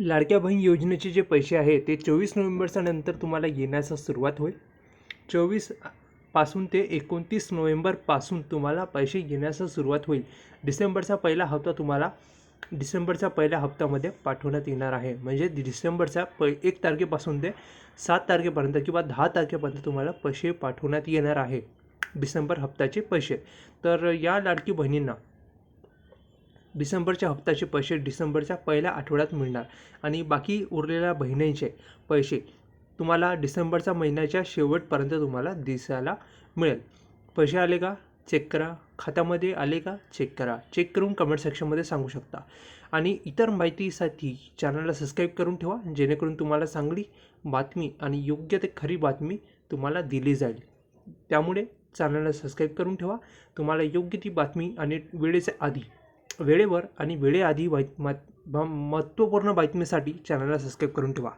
लाडक्या बहीण योजनेचे जे पैसे आहे ते चोवीस नोव्हेंबरच्या नंतर तुम्हाला येण्यास सुरुवात होईल. चोवीसपासून ते एकोणतीस नोव्हेंबरपासून तुम्हाला पैसे घेण्याचा सुरुवात होईल. डिसेंबरचा पहिला हप्ता तुम्हाला डिसेंबरच्या पहिल्या हप्त्यामध्ये पाठवण्यात येणार आहे. म्हणजे डिसेंबरच्या प एक तारखेपासून ते सात तारखेपर्यंत किंवा दहा तारखेपर्यंत तुम्हाला पैसे पाठवण्यात येणार आहे. डिसेंबर हप्त्याचे पैसे. तर या लाडकी बहिणींना डिसेंबरच्या हप्त्याचे पैसे डिसेंबरच्या पहिल्या आठवड्यात मिळणार आणि बाकी उरलेल्या बहिणींचे पैसे तुम्हाला डिसेंबरच्या महिन्याच्या शेवटपर्यंत तुम्हाला दिसायला मिळेल. पैसे आले का? चेक करा. खात्यामध्ये आले का? चेक करा. चेक करून कमेंट सेक्शनमध्ये सांगू शकता. आणि इतर माहितीसाठी चॅनलला सबस्क्राईब करून ठेवा जेणेकरून तुम्हाला चांगली बातमी आणि योग्य ते खरी बातमी तुम्हाला दिली जाईल. त्यामुळे चॅनलला सबस्क्राईब करून ठेवा. तुम्हाला योग्य ती बातमी आणि वेळेच्या आधी वेळेवर आणि वेळेआधी बात महत्त्वपूर्ण बातमीसाठी चॅनलला सबस्क्राईब करून ठेवा.